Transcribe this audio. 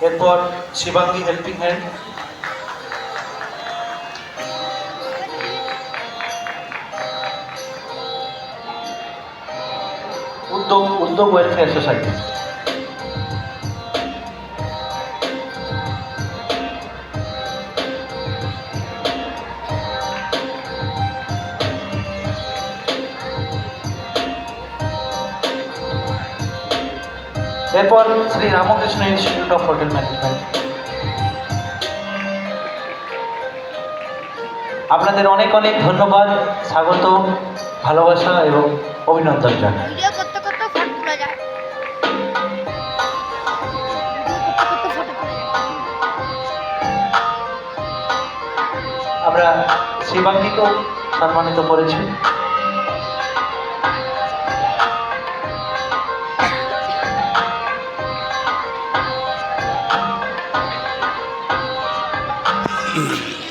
এরপর Shivangi helping hand উদ্যোগ উদ্যোগ ওয়েলফেয়ার সোসাইটি এরপর Shri Ramakrishna institute of hotel management আপনাদের অনেক অনেক ধন্যবাদ স্বাগত ভালোবাসা এবং অভিনন্দন জানাই। আমরা করতে সম্মানিত ফটো Mm-hmm.